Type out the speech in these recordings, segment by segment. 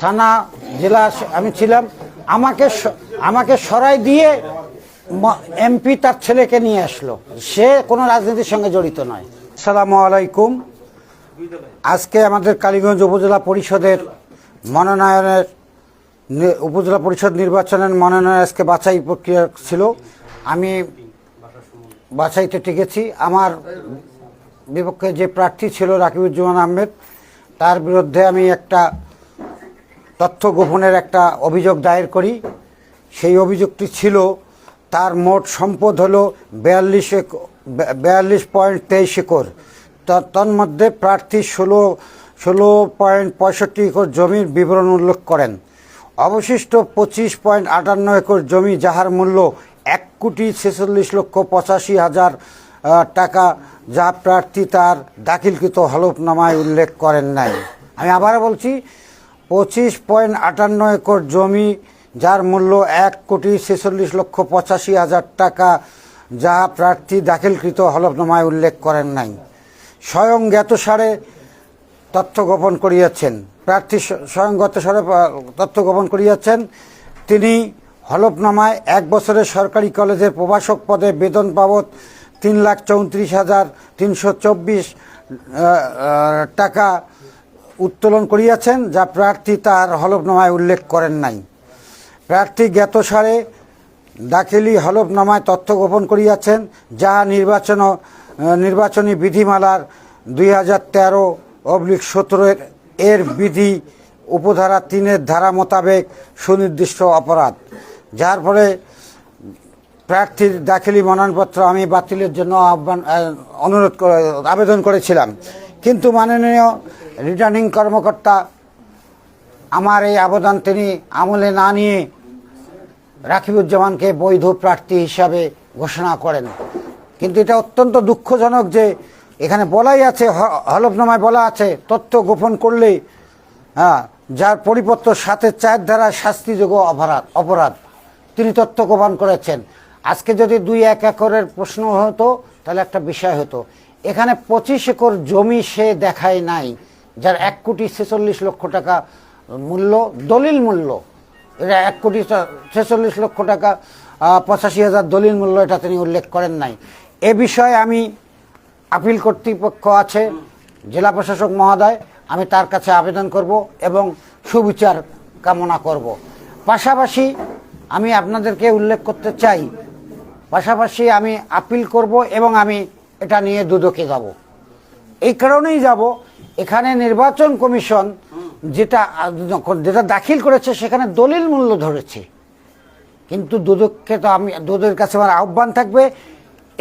থানা, জেলা আমি ছিলাম। আমাকে আমাকে সরাই দিয়ে এমপি তার ছেলেকে নিয়ে আসলো। সে কোনো রাজনীতির সঙ্গে জড়িত নয়। আসসালামু আলাইকুম। আজকে আমাদের কালীগঞ্জ উপজেলা পরিষদের মনোনয়নের উপজেলা পরিষদ নির্বাচনের মনোনয়ন আজকে বাছাই প্রক্রিয়া ছিল। আমি বাছাইতে টিকেছি আমার বিপক্ষে যে প্রার্থী ছিল রাকিবুজ্জামান আহমেদ, তার বিরুদ্ধে আমি একটা তথ্য গোপনের একটা অভিযোগ দায়ের করি। সেই অভিযোগটি ছিল, তার মোট সম্পদ হলো বিয়াল্লিশ বিয়াল্লিশ পয়েন্ট তেইশ একর। তন্মধ্যে প্রার্থী ষোলো ষোলো পয়েন্ট পঁয়ষট্টি একর জমির বিবরণ উল্লেখ করেন। অবশিষ্ট পঁচিশ পয়েন্ট আটান্ন একর জমি যাহার মূল্য এক কোটি ছেচল্লিশ লক্ষ পঁচাশি হাজার টাকা, যা প্রার্থী তার দাখিলকৃত হলফনামায় উল্লেখ করেন নাই। আমি আবার বলছি পঁচিশ পয়েন্ট আটান্ন একর জমি, যার মূল্য এক কোটি ছেচল্লিশ লক্ষ পঁচাশি হাজার টাকা, যা প্রার্থী দাখিলকৃত হলফনামায় উল্লেখ করেন নাই। স্বয়ং জ্ঞাতসারে তথ্য গোপন করিয়াছেন। প্রার্থী স্বয়ং জ্ঞাতসারে তথ্য গোপন করিয়াছেন। তিনি হলফনামায় এক বছরের সরকারি কলেজের প্রভাষক পদে বেতন বাবদ তিন লাখ চৌত্রিশ হাজার তিনশো চব্বিশ টাকা উত্তোলন করিয়াছেন, যা প্রার্থী তার হলফনামায় উল্লেখ করেন নাই। প্রার্থী জ্ঞাতসারে দাখিলি হলফনামায় তথ্য গোপন করিয়াছেন, যা নির্বাচন নির্বাচনী বিধিমালার দুই হাজার তেরো অবলিক সতেরো এর বিধি উপধারা তিনের ধারা মোতাবেক সুনির্দিষ্ট অপরাধ। যার ফলে প্রার্থীর দাখিলি মনোনয়নপত্র আমি বাতিলের জন্য আহ্বান অনুরোধ আবেদন করেছিলাম। কিন্তু মাননীয় রিটার্নিং কর্মকর্তা, আমার এই আবেদন তিনি আমলে না নিয়ে রাকিবুজ্জামানকে বৈধ প্রার্থী হিসাবে ঘোষণা করেন। কিন্তু এটা অত্যন্ত দুঃখজনক যে এখানে বলাই আছে হলফনামায় বলা আছে, তথ্য গোপন করলে হ্যাঁ যার পরিপত্র সাথে চার দ্বারা শাস্তিযোগ্য অপরাধ অপরাধ, তিনি তথ্য গোপন করেছেন। আজকে যদি দুই এক একরের প্রশ্ন হতো, তাহলে একটা বিষয় হতো। এখানে পঁচিশ একর জমি সে দেখায় নাই, যার এক কোটি ছেচল্লিশ লক্ষ টাকা মূল্য, দলিল মূল্য। এটা এক কোটি ছেচল্লিশ লক্ষ টাকা পঁচাশি হাজার দলিল মূল্য এটা তিনি উল্লেখ করেন নাই। এ বিষয়ে আমি আপিল কর্তৃপক্ষ আছে, জেলা প্রশাসক মহোদয়, আমি তার কাছে আবেদন করব এবং সুবিচার কামনা করব। পাশাপাশি আমি আপনাদেরকে উল্লেখ করতে চাই, পাশাপাশি আমি আপিল করব এবং আমি এটা নিয়ে দুদকে যাব। এই কারণেই যাব। এখানে নির্বাচন কমিশন যেটা যেটা দাখিল করেছে, সেখানে দলিল মূল্য ধরেছে। কিন্তু দুদককে তো আমি দুদকের কাছে আমার আহ্বান থাকবে,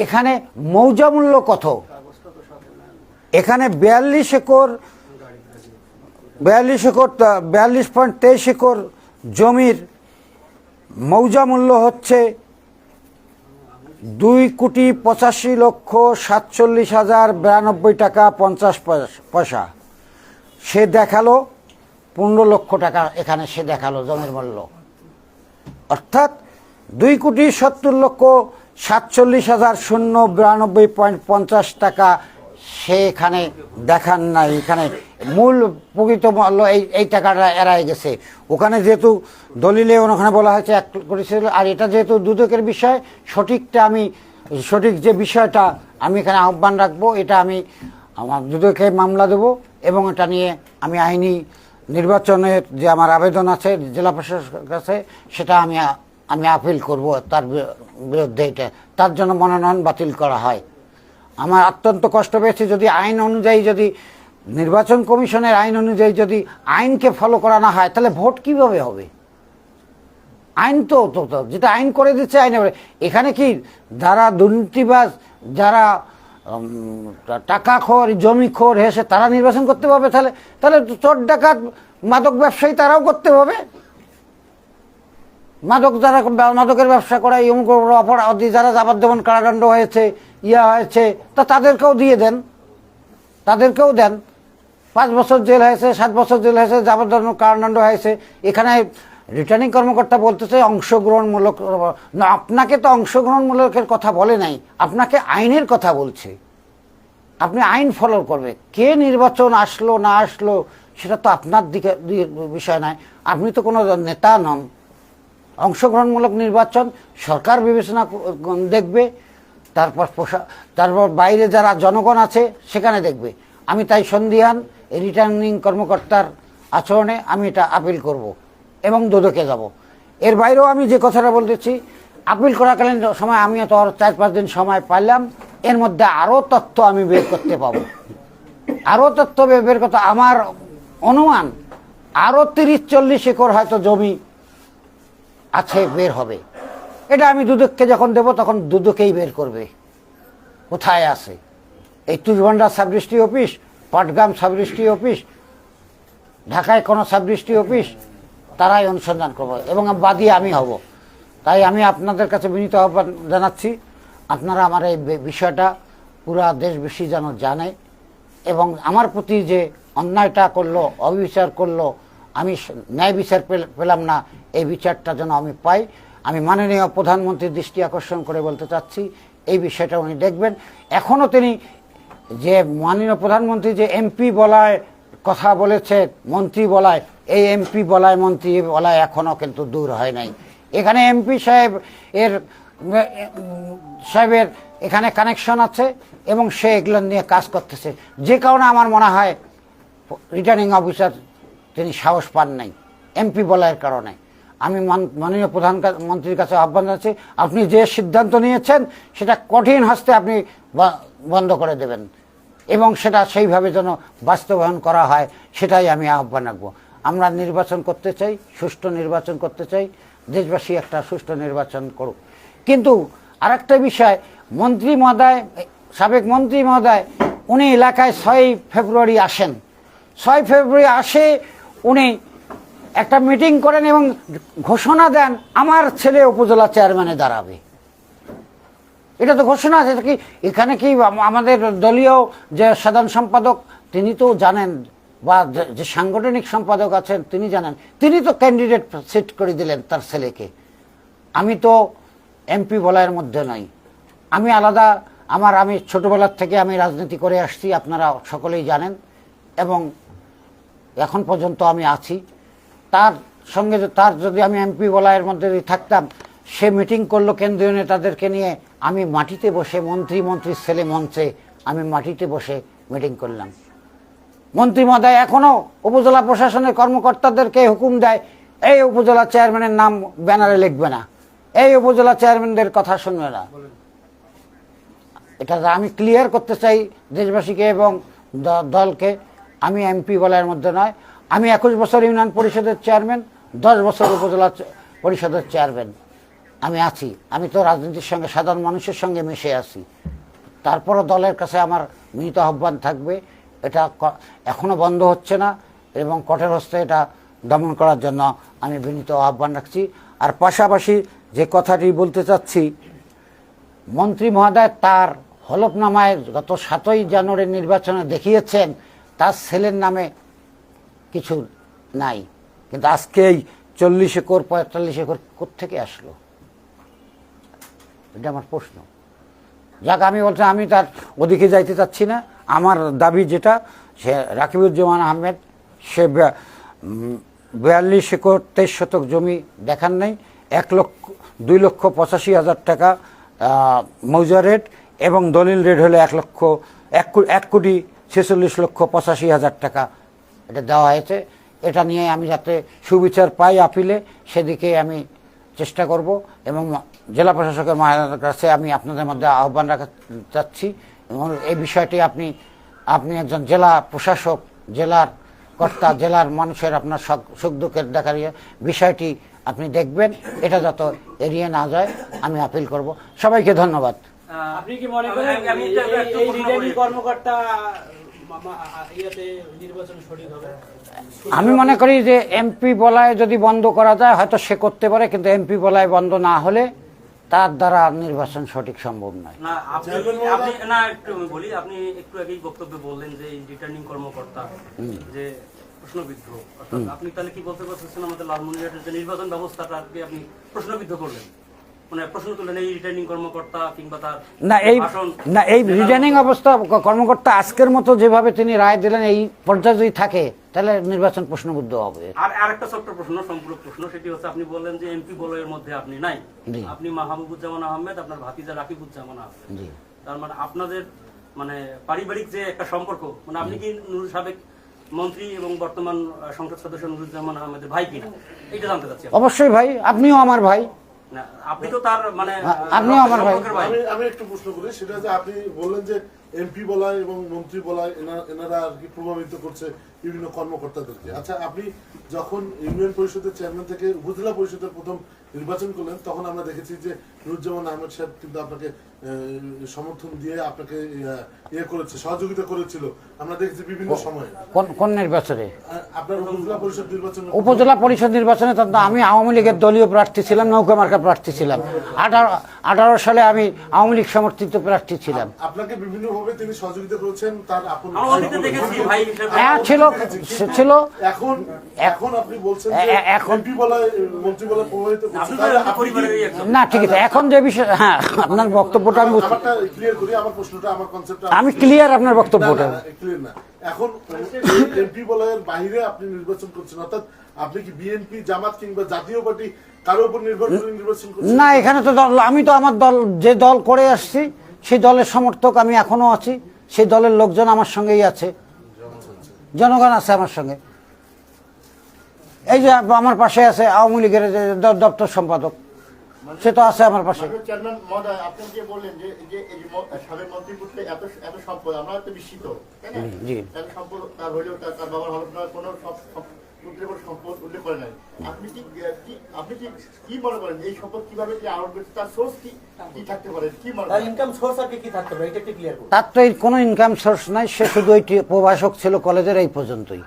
এখানে মৌজা মূল্য কত? এখানে বিয়াল্লিশ একর বিয়াল্লিশ একর, বিয়াল্লিশ পয়েন্ট তেইশ একর জমির মৌজা মূল্য হচ্ছে দুই কোটি পঁচাশি লক্ষ সাতচল্লিশ হাজার বিরানব্বই টাকা পঞ্চাশ পয়স- সে দেখাল, পনেরো লক্ষ টাকা এখানে সে দেখাল জমির মূল্য। অর্থাৎ দুই কোটি সত্তর লক্ষ সাতচল্লিশ হাজার শূন্য বিরানব্বই পয়েন্ট পঞ্চাশ টাকা সে এখানে দেখান নাই, এখানে মূল প্রকৃত মূল্য এই এই টাকাটা এড়াই গেছে। ওখানে যেহেতু দলিলে ওখানে বলা হয়েছে এক কোটি ছিল, আর এটা যেহেতু দুদকের বিষয়, সঠিকটা আমি, সঠিক যে বিষয়টা আমি এখানে আহ্বান রাখব, এটা আমি আমার দুদকে মামলা দেব এবং এটা নিয়ে আমি আইনি নির্বাচনের যে আমার আবেদন আছে, জেলা প্রশাসকের কাছে, সেটা আমি আমি আপিল করব, তার বিরুদ্ধে এটা, তার জন্য মনোনয়ন বাতিল করা হয়। আমার অত্যন্ত কষ্ট পেয়েছে যদি আইন অনুযায়ী যদি নির্বাচন কমিশনের আইন অনুযায়ী যদি আইনকে ফলো করা না হয়, তাহলে ভোট কীভাবে হবে? আইন তো তো যেটা আইন করে দিচ্ছে, আইনে এখানে কি যারা দুর্নীতিবাজ, যারা টাকা খোর জমি হেসে তারা নির্বাচন করতে পারবে তাহলে? তাহলে চোর ডাকাত, মাদক ব্যবসায়ী তারাও করতে হবে মাদক যারা মাদকের ব্যবসা করে অপরাধী যারা যাবজ্জীবন কারাদণ্ড হয়েছে ইয়া হয়েছে তা তাদেরকেও দিয়ে দেন। তাদেরকেও দেন। পাঁচ বছর জেল হয়েছে, সাত বছর জেল হয়েছে, যাবজ্জীবন কারাদণ্ড হয়েছে। এখানে রিটার্নিং কর্মকর্তা বলতেছে, অংশগ্রহণমূলক, না, আপনাকে তো অংশগ্রহণমূলকের কথা বলে নাই, আপনাকে আইনের কথা বলছে। আপনি আইন ফলো করবে। কে নির্বাচন আসলো, না আসলো, সেটা তো আপনার দিকে বিষয় নয়। আপনি তো কোনো নেতা নন। অংশগ্রহণমূলক নির্বাচন, সরকার বিবেচনা দেখবে। তারপর পোশা তারপর বাইরে যারা জনগণ আছে, সেখানে দেখবে। আমি তাই সন্ধিহান রিটার্নিং কর্মকর্তার আচরণে আমি এটা আপিল করব এবং দুদকে যাব। এর বাইরেও আমি যে কথাটা বলতেছি আপিল করাকালীন সময় আমি তো আর চার পাঁচ দিন সময় পাইলাম, এর মধ্যে আরও তথ্য আমি বের করতে পাবো। আরও তথ্য বের করতে, আমার অনুমান আরও তিরিশ, চল্লিশ একর হয়তো জমি আছে, বের হবে। এটা আমি দুদককে যখন দেব, তখন দুদকেই বের করবে। কোথায় আছে? এই Tushbhandar sub registry office, Patgram sub registry office, ঢাকায় কোনো সাব রেজিস্ট্রি অফিস, তারাই অনুসন্ধান করব এবং বাদী আমি হব। তাই আমি আপনাদের কাছে বিনীত আহ্বান জানাচ্ছি, আপনারা আমার এই বিষয়টা পুরা দেশবাসী যেন জানে এবং আমার প্রতি যে অন্যায়টা করল, অবিচার করল, আমি ন্যায় বিচার পেল- পেলাম না, এই বিচারটা যেন আমি পাই। আমি মাননীয় প্রধানমন্ত্রীর দৃষ্টি আকর্ষণ করে বলতে চাচ্ছি, এই বিষয়টা উনি দেখবেন। এখনও তিনি যে মাননীয় প্রধানমন্ত্রী যে এমপি বলায় কথা বলেছে, মন্ত্রী বলায়, এই এমপি বলায়, মন্ত্রী বলায় এখনও কিন্তু দূর হয় নাই। এখানে এমপি সাহেব এর, সাহেবের এখানে কানেকশন আছে এবং সে এগুলো নিয়ে কাজ করতেছে। যে কারণে আমার মনে হয় রিটার্নিং অফিসার তিনি সাহস পান নাই, এমপি বলার কারণে। আমি মান- প্রধান মন্ত্রীর কাছে আহ্বান জানাচ্ছি, আপনি যে সিদ্ধান্ত নিয়েছেন, সেটা কঠিন হস্তে আপনি বন্ধ করে দেবেন। এবং সেটা সেইভাবে যেন বাস্তবায়ন করা হয়, সেটাই আমি আহ্বান রাখব। আমরা নির্বাচন করতে চাই, সুষ্ঠু নির্বাচন করতে চাই, দেশবাসী একটা সুষ্ঠু নির্বাচন করুক। কিন্তু আরেকটা বিষয়, মন্ত্রী মহোদয়, সাবেক মন্ত্রী মহোদয়, উনি এলাকায় ছয় ফেব্রুয়ারি আসেন। ছয় ফেব্রুয়ারি আসে, উনি একটা মিটিং করেন এবং ঘোষণা দেন, আমার ছেলে উপজেলা চেয়ারম্যানে দাঁড়াবে। এটা তো ঘোষণা আছে কি, এখানে কি আমাদের দলীয় যে সাধারণ সম্পাদক, তিনি তো জানেন, বা যে- যে সাংগঠনিক সম্পাদক আছেন, তিনি জানেন। তিনি তো ক্যান্ডিডেট সেট করে দিলেন তার ছেলেকে। আমি তো এমপি বলায়ের মধ্যে নই। আমি আলাদা, আমার, আমি ছোটবেলার থেকে আমি রাজনীতি করে আসছি, আপনারা সকলেই জানেন, এবং এখন পর্যন্ত আমি আছি। তার সঙ্গে তার যদি আমি এমপি বলায়ের মধ্যে যদি থাকতাম, সে মিটিং করল কেন্দ্রীয় নেতাদেরকে নিয়ে, আমি মাটিতে বসে মন্ত্রী মন্ত্রীর ছেলে মঞ্চে আমি মাটিতে বসে মিটিং করলাম। মন্ত্রী মহোদয় এখনও উপজেলা প্রশাসনের কর্মকর্তাদেরকে হুকুম দেয়, এই উপজেলা চেয়ারম্যানের নাম ব্যানারে লিখবে না। এই উপজেলা চেয়ারম্যানদের কথা শুনবে না। এটা আমি ক্লিয়ার করতে চাই দেশবাসীকে এবং দলকে, আমি এমপি বলার মধ্যে নয়। আমি একুশ বছর ইউনিয়ন পরিষদের চেয়ারম্যান, দশ বছর উপজেলা পরিষদের চেয়ারম্যান। আমি আছি। আমি তো রাজনীতির সঙ্গে, সাধারণ মানুষের সঙ্গে মিশে আছি। তারপরও দলের কাছে আমার মিলিত আহ্বান থাকবে। এটা ক- এখনও বন্ধ হচ্ছে না এবং কঠোর হস্তে এটা দমন করার জন্য আমি বিনীত আহ্বান রাখছি। আর পাশাপাশি যে কথাটি বলতে চাচ্ছি, মন্ত্রী মহোদয় তার হলফনামায় গত সাতই জানুয়ারির নির্বাচনে দেখিয়েছেন, তার ছেলের নামে কিছু নাই। কিন্তু আজকে এই চল্লিশ একর, পঁয়তাল্লিশ একর কোথেকে আসলো? এটা আমার প্রশ্ন। যাক, আমি বলছি, আমি তার ওদিকে যাইতে চাচ্ছি না। আমার দাবি যেটা, সে রাকিবুজ্জামান আহমেদ, সে বিয়াল্লিশ একর, তেইশ শতক জমি দেখান নাই। এক লক্ষ, দুই লক্ষ পঁচাশি হাজার টাকা মৌজা রেট এবং দলিল রেট হলো এক লক্ষ এক কোটি ছেচল্লিশ লক্ষ পঁচাশি হাজার টাকা। এটা দেওয়া হয়েছে। এটা নিয়ে আমি যাতে সুবিচার পাই আপিলে সেদিকে আমি চেষ্টা করব এবং জেলা প্রশাসকের মহারাজের কাছে আমি আপনাদের মধ্যে আহ্বান রাখা চাচ্ছি এবং এই বিষয়টি আপনি আপনি একজন জেলা প্রশাসক জেলার কর্তা জেলার মানুষের আপনার সুখ- সুখ দুঃখের দেখার ইয়ে, বিষয়টি আপনি দেখবেন। এটা যত এড়িয়ে না যায় আমি আপিল করব। সবাইকে ধন্যবাদ। আপনি কি মনে করেন। কর্মকর্তা আমি মনে করি যে এমপি বলায় যদি বন্ধ করা যায় হয়তো সে করতে পারে কিন্তু এমপি বলায় বন্ধ না হলে তার দ্বারা নির্বাচন সঠিক সম্ভব নয়। না আপনি আপনি একটু বলি আপনি একটু আগেই বক্তব্যে বললেন যে রিটার্নিং কর্মকর্তা যে প্রশ্নবিদ্ধ আপনি তাহলে কি বলতে পারছেন আমাদের লালমনিরহাটের যে নির্বাচন ব্যবস্থাটাকে আপনি প্রশ্নবিদ্ধ করলেন? মানে প্রশ্ন তুলেন এই রিটার্নিং কর্মকর্তা কিংবা তার না এই না এই রিটার্নিং অবস্থা কর্মকর্তা আজকের মতো যেভাবে তিনি রায় দিলেন এই পর্যায়ে যদি থাকে তাহলে নির্বাচন প্রশ্নবুদ্ধ হবে। আর আরেকটা ছোট্ট প্রশ্ন সম্পূরক প্রশ্ন সেটি হচ্ছে আপনি বললেন যে এমপি বলয়ের মধ্যে আপনি নাই। আপনি মাহবুবুজ্জামান আহমেদ আপনার ভাতিজা রাকিবুজ্জামান আহমেদ। তার মানে আপনাদের মানে পারিবারিক যে একটা সম্পর্ক মানে আপনি কি নুর সাবেক মন্ত্রী এবং বর্তমান সংসদ সদস্য নুরুজ্জামান আহমেদের ভাই কিনা? এটা জানতে চাচ্ছি অবশ্যই ভাই আপনিও আমার ভাই। আপনি তো তার মানে আপনিও আমার ভাই। আমি আমি একটু প্রশ্ন করি সেটা যে আপনি বললেন যে এমপি বলায় এবং মন্ত্রী বলায় এনারা আর কি প্রভাবিত করছে বিভিন্ন কর্মকর্তাদেরকে আচ্ছা আপনি যখন ইউনিয়ন পরিষদের চেয়ারম্যান থেকে উপজেলা পরিষদের প্রথম নির্বাচন করলেন তখন আমরা দেখেছি যে নুরুজ্জামান আহমেদ সাহেব কিন্তু আপনাকে সমর্থন দিয়ে আপনাকে ইয়ে করেছে সহযোগিতা করেছিল। আমরা দেখেছি বিভিন্ন সময়ে। কোন কোন নির্বাচনে? আপনার উপজেলা পরিষদ নির্বাচন উপজেলা পরিষদ নির্বাচনে তো আমি আওয়ামী লীগের দলীয় প্রার্থী ছিলাম নৌকা মার্কা প্রার্থী ছিলাম। আঠারো আঠারো সালে আমি আওয়ামী লীগ সমর্থিত প্রার্থী ছিলাম। আপনাকে বিভিন্ন ভাবে তিনি সহযোগিতা করেছেন তার আপন আমরা অতীতে দেখেছি ভাই হিসেবে। হ্যাঁ ছিল ছিল। এখন এখন আপনি বলছেন এখন- মন্ত্রী বলায় প্রভাবিত না ঠিক আছে। এখন যে বিষয় হ্যাঁ আপনার বক্তব্যটা আমি ক্লিয়ার করি আমার প্রশ্নটা আমার কনসেপ্টটা আমি ক্লিয়ার আপনার বক্তব্যটা। এখন এমপি বলায়ের বাইরে আপনি নির্বাচন করছেন অর্থাৎ আপনি কি বিএনপি জামাত কিংবা জাতীয় পার্টি কারও উপর নির্ভর করে নির্বাচন করছেন? না এখানে তো দল আমি তো আমার দল যে দল করে আসছি সেই দলের সমর্থক আমি এখনও আছি সেই দলের লোকজন আমার সঙ্গেই আছে। জনগণ আছে আমার সঙ্গে। এই যে আমার পাশে আছে আওয়ামী লীগের যে দপ্তর সম্পাদক সে তো আছে আমার পাশে। মাননীয় আপনি যে বললেন যে যে এই যে ম- সাবেক মন্ত্রী পুত্রে এত এত সম্পদ আমরা তো বিস্মিত জি। সম্পদ তার হলেও তার তার বাবার হলফনামায় কোনো সব- সব- পুত্রের কোনো সম্পদ উল্লেখ করে নাই। আপনি কি কি আপনি কি কি মনে এই সম্পদ কীভাবে কি আহরণ করছে তার সোর্স কি কি থাকতে পারে? কি মনে ইনকাম সোর্স আর কি কি থাকতে পারে? এটা একটু ক্লিয়ার করুন। তার তো এই কোনো ইনকাম সোর্স নাই সে শুধু ওই প্রভাষক ছিল কলেজের এই পর্যন্তই।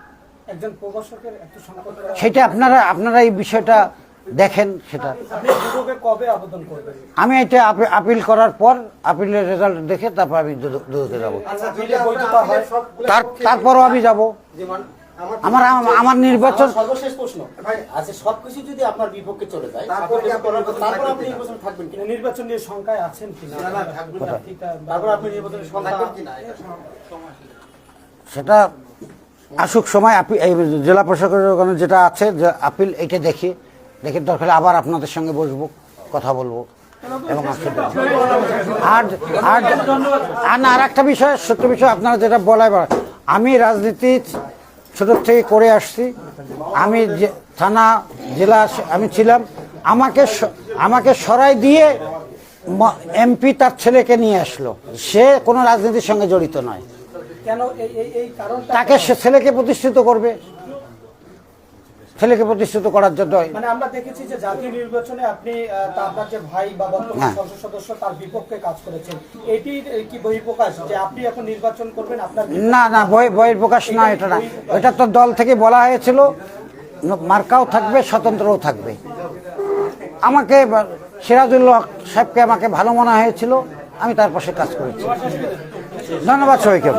সেটা আপনারা আপনারা এই বিষয়টা দেখেন সেটা। আমি এটা আপিল করার পর আপিলের রেজাল্ট দেখে তারপর আমি দুদকে যাব। হয় তার তারপরও আমি যাব। আমার আমার নির্বাচন সর্বশেষ প্রশ্ন। আচ্ছা সবকিছু যদি আপনার বিপক্ষে চলে যায় তারপর তারপর আপনি নির্বাচন থাকবেন কিনা? নির্বাচন নিয়ে শঙ্কায় আছেন কিনা? তারপর আপনি নির্বাচনের সংখ্যা সেটা আসুক সময় এই জেলা প্রশাসকের ওখানে যেটা আছে, যে আপিল এটা দেখি, দেখে দরকার আবার আপনাদের সঙ্গে বসবো, কথা বলব এবং আর আর আর একটা বিষয়, সত্য বিষয় আপনারা যেটা বলায় বলা, আমি রাজনীতি ছোট থেকে করে আসছি। আমি থানা, জেলা, আমি ছিলাম, আমাকে আমাকে সরাই দিয়ে এমপি তার ছেলেকে নিয়ে আসলো। সে কোনো রাজনীতির সঙ্গে জড়িত নয়। তাকে সে ছেলেকে প্রতিষ্ঠিত করবে। ছেলেকে প্রতিষ্ঠিত করার জন্য। মানে আমরা দেখেছি যে জাতীয় নির্বাচনে আপনি আপনার যে ভাই বা বর্তমান হ্যাঁ। সংসদ সদস্য তার বিপক্ষে কাজ করেছেন। এটি কি বহিঃপ্রকাশ যে আপনি এখন নির্বাচন করবেন আপনার না না বই প্রকাশ না এটা না। এটা তো দল থেকে বলা হয়েছিল। মার্কাও থাকবে স্বতন্ত্রও থাকবে। আমাকে বা- সিরাজুল্লাহ সাহেবকে আমাকে ভালো মনে হয়েছিল। আমি তার পাশে কাজ করেছি। ধন্যবাদ সবাইকে।